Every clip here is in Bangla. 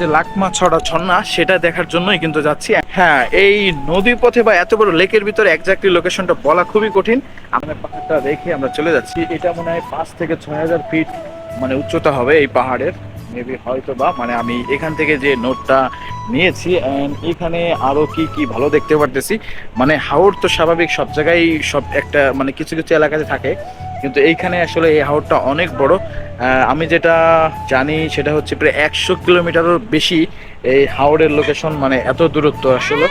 যে লাকমা ছড়া ঝর্ণা সেটা দেখার জন্যই কিন্তু যাচ্ছি। হ্যাঁ এই নদী পথে বা এত বড় লেকের ভিতরে একজাক্টলি লোকেশনটা বলা খুবই কঠিন। আমরা পাহাড়টা দেখে আমরা চলে যাচ্ছি। এটা মনে হয় পাঁচ থেকে ছয় হাজার ফিট মানে উচ্চতা হবে এই পাহাড়ের। মেবি হয়তো বা মানে আমি এখান থেকে যে নোটটা নিয়েছি অ্যান্ড এখানে আরও কি কি ভালো দেখতে পারতেছি। মানে হাওড় তো স্বাভাবিক, সব জায়গায় সব একটা মানে কিছু কিছু এলাকাতে থাকে। কিন্তু এইখানে আসলে এই হাওড়টা অনেক বড়। আমি যেটা জানি সেটা হচ্ছে প্রায় একশো কিলোমিটারও বেশি এই হাওড়ের লোকেশন মানে এত দূরত্ব আসলে।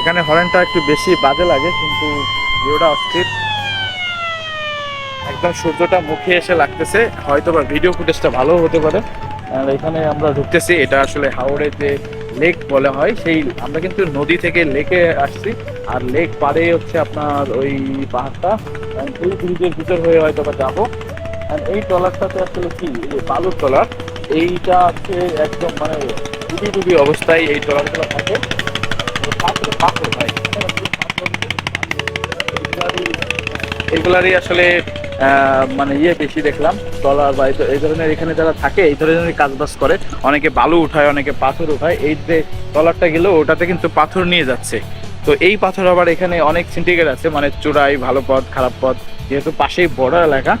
এখানে হরেনটা একটু বেশি বাজে লাগে, কিন্তু ভিউটা অস্থির। একদম সূর্যটা মুখে এসে লাগতেছে হয়তো বা ভিডিও ফুটেজটা ভালো হতে পারে। আর এখানে আমরা ঢুকতেছি, এটা আসলে হাওড়ের যে লেক বলা হয়, সেই আমরা কিন্তু নদী থেকে লেকে আসছি। আর লেক পারে হচ্ছে আপনার ওই পাহাড়টা। এই ব্রিজের ভিতর হয়ে হয়তো বা যাব। এই ট্রলারটাতে আসলে কি বালুর ট্রলার, এইটা হচ্ছে একদম মানে ডুবি ডুবি অবস্থায় এই ট্রলারগুলো থাকে। এগুলারই আসলে মানে ইয়ে বেশি দেখলাম ট্রলার বা এই ধরনের এখানে যারা থাকে, এই ধরনের কাজ বাজ করে। অনেকে বালু উঠায়, অনেকে পাথর উঠায়। এই যে ট্রলারটা গেল, ওটাতে কিন্তু পাথর নিয়ে যাচ্ছে। তো এই পাথর আবার এখানে অনেক সিন্ডিকেট আছে মানে চূড়াই, ভালো পথ, খারাপ পথ। যেহেতু পাশেই বড় এলাকা,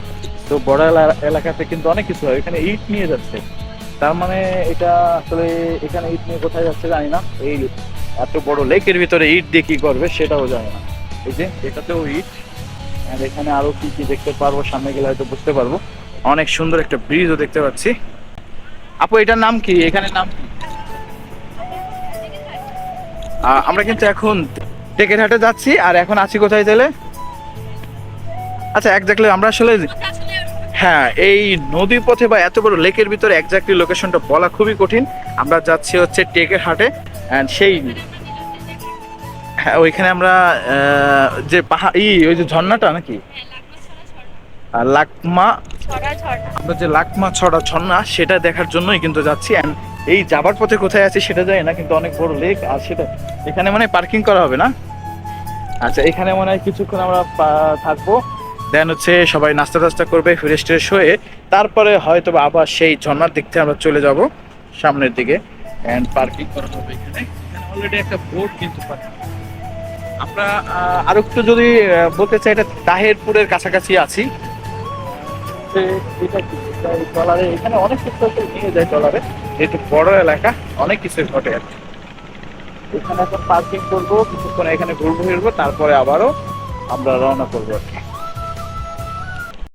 তো বড় এলা- এলাকাতে কিন্তু অনেক কিছু হয়। এখানে ইট নিয়ে যাচ্ছে। তার মানে এটা আসলে এখানে ইট নিয়ে কোথায় যাচ্ছে জানি না। এই এত বড় লেকের ভিতরে ইট দিয়ে কি করবে সেটাও জানি না। এই যে, এটাতেও ইট। আর এখানে আরও কি কি দেখতে পারব সামনে গেলে হয়তো বুঝতে পারব। অনেক সুন্দর একটা ব্রিজও দেখতে পাচ্ছি। আপু, এটার নাম কি? এখানে নাম কি? আমরা কিন্তু এখন টেকেরহাটে যাচ্ছি, আর এখন আছি কোথায় তাহলে? আচ্ছা একজাক্টলি আমরা আসলে হ্যাঁ এই নদী পথে বা এত বড় লেকের ভিতরে একজাক্টলি লোকেশনটা বলা খুবই কঠিন। আমরা যাচ্ছি হচ্ছে টেকের হাটে অ্যান্ড সেই হ্যাঁ ওইখানে আমরা আহ, যে পাহাড় ই ওই যে ঝর্ণাটা নাকি? লাকমা আমরা যে লাকমা ছড়া ঝর্ণা সেটা দেখার জন্যই কিন্তু যাচ্ছি। অ্যান্ড এই যাবার পথে কোথায় আছি সেটা জানি না কিন্তু অনেক বড় লেক আর সেটা এখানে মানে পার্কিং করা হবে না? আচ্ছা এখানে মনে হয় কিছুক্ষণ আমরা থাকব। দেন হচ্ছে সবাই নাস্তা টাস্তা করবে ফ্রেশ ট্রেশ হয়ে তারপরে হয়তো আবার সেই ঝর্ণার দিক থেকে আমরা চলে যাব সামনের দিকে। অ্যান্ড পার্কিং করা হবে এখানে। অলরেডি একটা বোট কিন্তু parking আমরা আর একটু যদি বলতে চাই এটা তাহেরপুরের কাছাকাছি আছি। ট্রলারে এখানে অনেক কিছু নিয়ে যায় ট্রলারে। যেহেতু বড় এলাকা অনেক কিছু ঘটে আর। এখানে এখন পার্কিং করব কিছুক্ষণ এখানে ঘুরবো ফিরবো তারপরে আবারও আমরা রওনা করব আর কি।